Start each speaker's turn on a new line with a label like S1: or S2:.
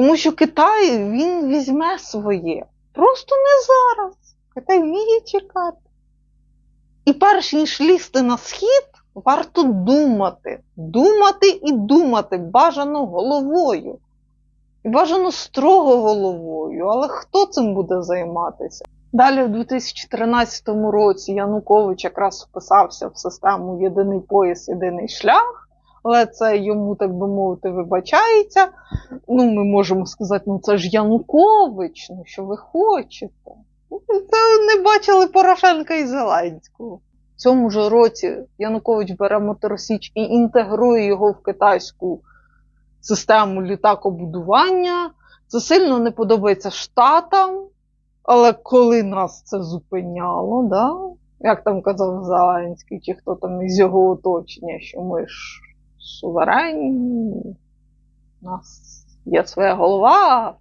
S1: Тому що Китай він візьме своє. Просто не зараз. Китай вміє чекати. І перш ніж лізти на схід, варто думати. Думати і думати, бажано головою. І бажано строго головою. Але хто цим буде займатися? Далі, у 2013 році, Янукович якраз вписався в систему єдиний пояс, єдиний шлях, але це йому, так би мовити, вибачається. Ну, ми можемо сказати, ну це ж Янукович, ну що ви хочете? Ну, Це не бачили Порошенка і Зеленського. В цьому ж році Янукович бере моторосіч і інтегрує його в китайську систему літакобудування. Це сильно не подобається Штатам, але коли нас це зупиняло, да? як там казав Зеленський, чи хто там із його оточення, що ми ж суверенні, у нас є своя голова,